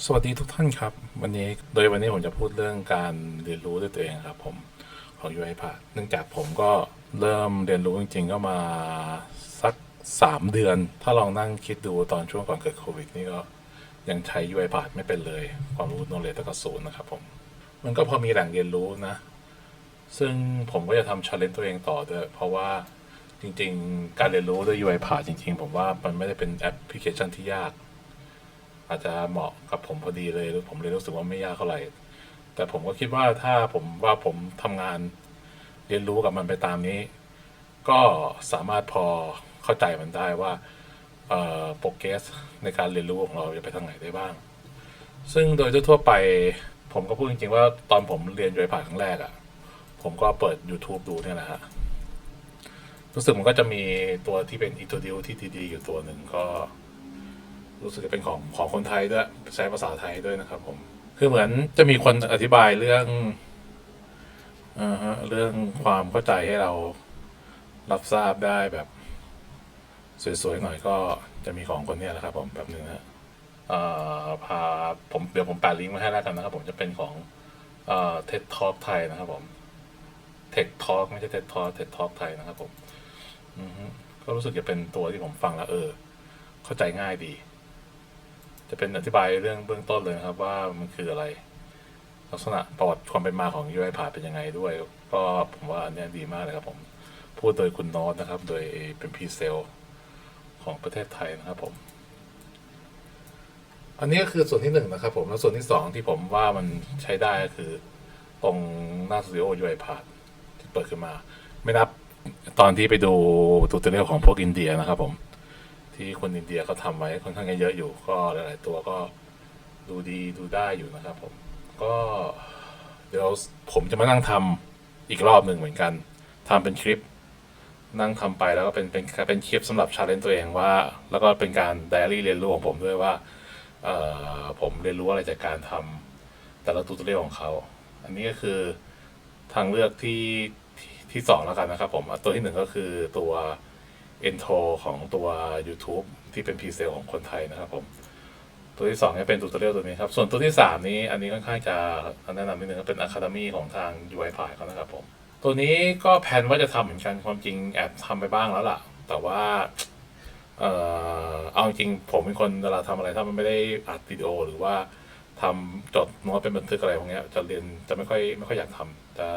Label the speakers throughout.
Speaker 1: สวัสดีทุกท่านครับ วันนี้โดยวันนี้ผมจะพูดเรื่องการเรียนรู้ด้วยตัวเองครับผมของ UI p a เนื่องจากผมก็เริ่มเรียนรู้จริงๆ ก็มาสักสามเดือน ถ้าลองนั่งคิดดูตอนช่วงก่อนเกิดโควิดนี่ก็ยังใช้ UI p a ไม่เป็นเลย ความรู้โนเลตก็ศูนย์นะครับผม มันก็พอมีแหล่งเรียนรู้นะ ซึ่งผมก็จะทำช l เลน g e ตัวเองต่อด้วย เพราะว่าจริงๆ การเรียนรู้ด้วย UI p a จริง ๆ ผมว่ามันไม่ได้เป็นแอปพลิเคชันที่ยาก อาจจะเหมาะกับผมพอดีเลยหรือผมเลยรู้สึกว่าไม่ยากเท่าไหร่ แต่ผมก็คิดว่าถ้าผมว่าผมทำงานเรียนรู้กับมันไปตามนี้ ก็สามารถพอเข้าใจมันได้ว่าโปรเกรสในการเรียนรู้ของเราจะไปทางไหนได้บ้าง ซึ่งโดยทั่วไปผมก็พูดจริงๆว่าตอนผมเรียนยูไอผ่านครั้งแรกอะ่ะ ผมก็เปิด YouTube ดูเนี่ยแหละฮะรู้สึกมันก็จะมีตัวที่เป็น introduce ที่ดีๆ อยู่ตัวหนึ่งก็ รู้สึกจะเป็นของของคนไทยด้วยใช้ภาษาไทยด้วยนะครับ ผม คือเหมือนจะมีคนอธิบายเรื่องอ่าฮะเรื่องความเข้าใจให้เรารับทราบได้แบบ สวยๆหน่อยก็จะมีของคนเนี้ยแหละครับ ผมแบบหนึ่งฮะเอ่อพาผมเดี๋ยวผมแปะลิงก์มาให้แล้วกันนะครับ ผมจะเป็นของเอ่อ TED Talk ไทยนะครับ ผม Tech Talk ไม่ใช่ TED Talk TED Talk ไทยนะครับ ผม อือฮึก็รู้สึกจะเป็นตัวที่ผมฟังแล้วเออ เข้าใจง่ายดี จะเป็นอธิบายเรื่องเบื้องต้นเลยครับว่ามันคืออะไร ลักษณะประวัติความเป็นมาของ UI ผ่าเป็นยังไงด้วย ก็ผมว่าอันนี้ดีมากเลยครับผมพูดโดยคุณนอตนะครับ โดยเป็นพีเซลของประเทศไทยนะครับผม อันนี้ก็คือส่วนที่หนึ่งนะครับผมแล้วส่วนที่สองที่ผมว่ามันใช้ได้ก็คือ ตรงหน้าสตูดิโอ UI ผ่าที่เปิดขึ้นมา ไม่นับตอนที่ไปดูตูเตเรียลของพวกอินเดียนะครับผม ที่คนอินเดียเขาทำไว้ค่อนข้างจะเยอะอยู่ ก็หลาย ๆ ตัวก็ดูดีดูได้อยู่นะครับผม ก็เดี๋ยวผมจะมานั่งทำอีกรอบหนึ่งเหมือนกันทำเป็นคลิป นั่งทำไปแล้วก็เป็นเป็นเป็นคลิปสำหรับชาเลนจ์ตัวเองว่า แล้วก็เป็นการไดอารี่เรียนรู้ของผมด้วยว่าเอ่อผมเรียนรู้อะไรจากการทำแต่ละตูตเรียลของเขา อันนี้ก็คือทางเลือกที่ที่สองแล้วกันนะครับผม ตัวที่หนึ่งก็คือตัว เอนโทรของตัว YouTube ที่เป็นพรีเซลของคนไทยนะครับผมตัวที่สองเนี่ยเป็นตูตเรียลตัวนี้ครับ ส่วนตัวที่สามนี้อันนี้ค่อนข้างจะแนะนำนิดนึงเป็นอะคาเดมีของทาง UI ผ่ายเขานะครับผม ตัวนี้ก็แผนว่าจะทำเหมือนกันความจริงแอบทำไปบ้างแล้วล่ะ แต่ว่าเออเอาจริงผมเป็นคนเวลาทำอะไรถ้ามันไม่ได้อัดวิดีโอ หรือว่าทำจดโน้ตเป็นบันทึกอะไรพวกนี้จะเรียนจะไม่ค่อยไม่ค่อยอยากทำจะ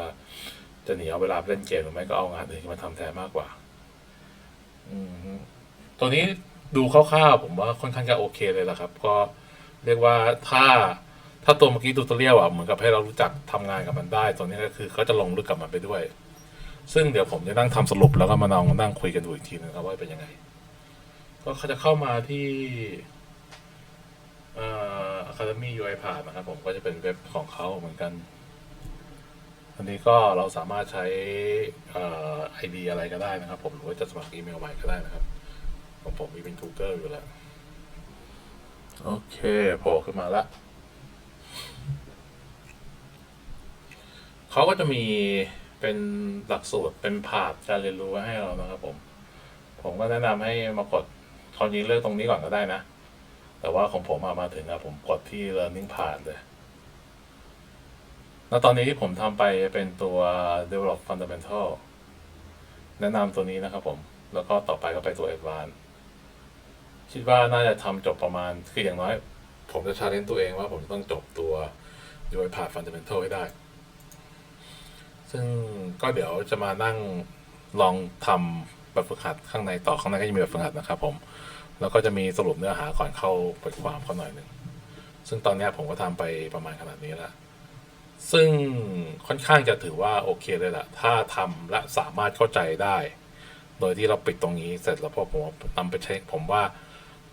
Speaker 1: จะหนีเอาเวลาไปเล่นเกมหรือไม่ก็เอางานอื่นมาทำแทนมากกว่า อืมตัวนี้ดูคร่าวๆผมว่าค่อนข้างจะโอเคเลยละครับ ก็เรียกว่าถ้าถ้าตัวเมื่อกี้ตูตเรียลอะเหมือนกับให้เรารู้จักทำงานกับมันได้ ตัวนี้ก็คือเขาจะลงลึกกับมันไปด้วย ซึ่งเดี๋ยวผมจะนั่งทำสรุปแล้วก็มาลองนั่งคุยกันดูอีกทีนึงครับว่าเป็นยังไง ก็เขาจะเข้ามาที่อ่อ Academy UI ผ่านนะครับผมก็จะเป็นเว็บของเขาเหมือนกัน อันนี้ก็เราสามารถใช้เอ่อ ID อะไรก็ได้นะครับ ผมหรือว่าจะสมัครอีเมลใหม่ก็ได้นะครับของผมมีเป็น Google อยู่แล้วโอเคโผล่ขึ้นมาละเขาก็จะมีเป็นหลักสูตรเป็นผาดการเรียนรู้ไว้ให้เรานะครับผม ผมก็แนะนำให้มากดความจริงเลือกตรงนี้ก่อนก็ได้นะ แต่ว่าของผมมามาถึงอะผมกดที่ learning ผ่านเลย แล้วตอนนี้ที่ผมทำไปเป็นตัว develop fundamental แนะนำตัวนี้นะครับผม แล้วก็ต่อไปก็ไปตัว advanced คิดว่าน่าจะทำจบประมาณ คืออย่างน้อย ผมจะชาเลนจ์ตัวเองว่าผมต้องจบตัว UI Path Fundamental ให้ได้ ซึ่งก็เดี๋ยวจะมานั่งลองทำแบบฝึกหัดข้างในต่อข้างในก็จะมีแบบฝึกหัดนะครับผม แล้วก็จะมีสรุปเนื้อหาก่อนเข้าบทความเขาหน่อยหนึ่ง ซึ่งตอนนี้ผมก็ทำไปประมาณขนาดนี้แล้ว ซึ่งค่อนข้างจะถือว่าโอเคเลยแหละถ้าทำและสามารถเข้าใจได้ โดยที่เราปิดตรงนี้เสร็จแล้วพอผมนำไปใช้ผมว่า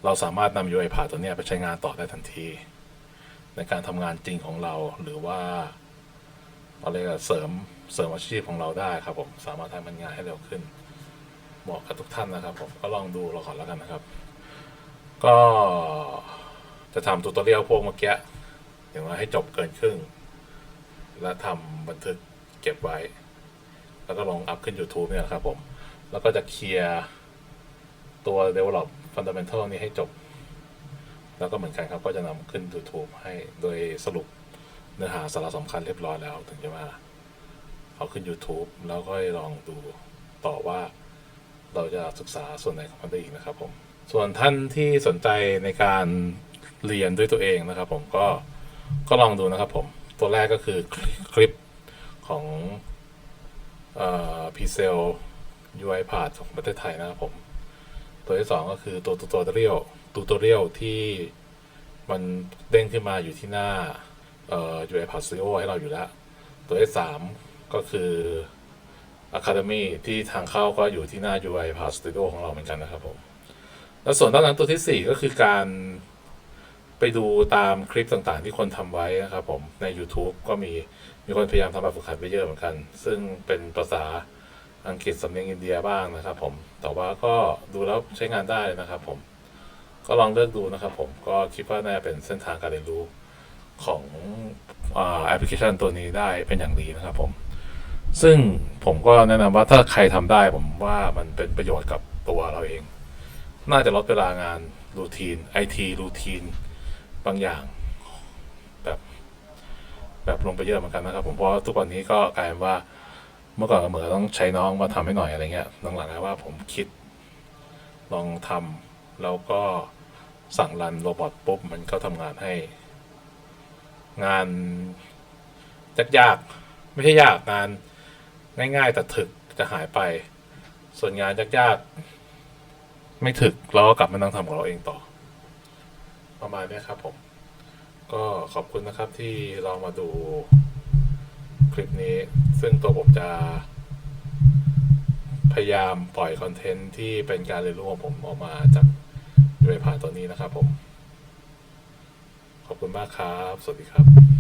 Speaker 1: เราสามารถนำ UI ผ่าตัวนี้ไปใช้งานต่อได้ทันที ในการทำงานจริงของเราหรือว่าอะไรยกเสริมเสริมอาชีพของเราได้ครับผมสามารถทำมันงานให้เร็วขึ้นเหมาะกับทุกท่านนะครับผมก็ลองดูเราก่อแล้วกันนะครับ ก็จะทำตูตเรียลพวกเมื่อกี้อย่างว่าให้จบเกินครึ่ง และทำบันทึกเก็บไว้ แล้วก็ลองอัพขึ้น YouTube เนี่ยครับผม แล้วก็จะเคลียร์ตัว develop fundamental นี้ให้จบแแล้วก็เหมือนกันครับ ก็จะนำขึ้น YouTube ให้โดยสรุปเนื้อหาสาระสำคัญเรียบร้อยแล้วถึงจะมาเอาขึ้น YouTube แล้วก็ลองดูต่อว่าเราจะศึกษาส่วนไหนของมันได้อีกนะครับผม ส่วนท่านที่สนใจในการเรียนด้วยตัวเองนะครับผมก็ก็ลองดูนะครับผม ตัวแรกก็คือคลิปของพีเซล UI p a t ของประเทศไทยนะครับผม ตัวที่สองก็คือตัวตูตอเรียลตูตอเรียลที่มันเด้งขึ้นมาอยู่ที่หน้าเอ่อ UI p a t Studio ให้เราอยู่แล้ว ตัวที่สามก็คือ Academy ที่ทางเข้าก็อยู่ที่หน้า UI p a t Studio ของเราเหมือนกันนะครับผม แล้วส่วนด้านหลังตัวที่สี่ก็คือการ ไปดูตามคลิปต่างๆ ที่คนทำไว้นะครับผมใน YouTube ก็มีมีคนพยายามทำแบบฝึกหัดไปเยอะเหมือนกัน ซึ่งเป็นภาษาอังกฤษสำเนียงอินเดียบ้างนะครับ ผมแต่ว่าก็ดูแล้วใช้งานได้นะครับ ผมก็ลองเลือกดูนะครับ ผมก็คิดว่าน่าจะเป็นเส้นทางการเรียนรู้ของแอปพลิเคชันตัวนี้ได้เป็นอย่างดีนะครับ ผม ซึ่งผมก็แนะนำว่าถ้าใครทำได้ผมว่ามันเป็นประโยชน์กับตัวเราเอง น่าจะลดเวลางานรูทีนไอทีรูทีน บางอย่าง แบบแบบลงไปเยอะเหมือนกันนะครับผมเพราะทุกวันนี้ก็กลายเป็นว่าเมื่อก่อนเหมือนต้องใช้น้องมาทำให้หน่อยอะไรเงี้ยหลังๆแล้วว่าผมคิด ลองทำแล้วก็สั่งรันโรบอทปุ๊บมันก็ทำงานให้ งานยากๆไม่ใช่ยากงานง่ายๆแต่ถึกจะหายไป ส่วนงานยากๆไม่ถึกเราก็กลับมานั่งทำของเราเองต่อ ประมาณนี้ครับผม ก็ขอบคุณนะครับที่เรามาดูคลิปนี้ ซึ่งตัวผมจะ พยายามปล่อยคอนเทนต์ที่เป็นการเรียนรู้ของผมออกมาจากยูไอผ่านตัวนี้นะครับผม ขอบคุณมากครับ สวัสดีครับ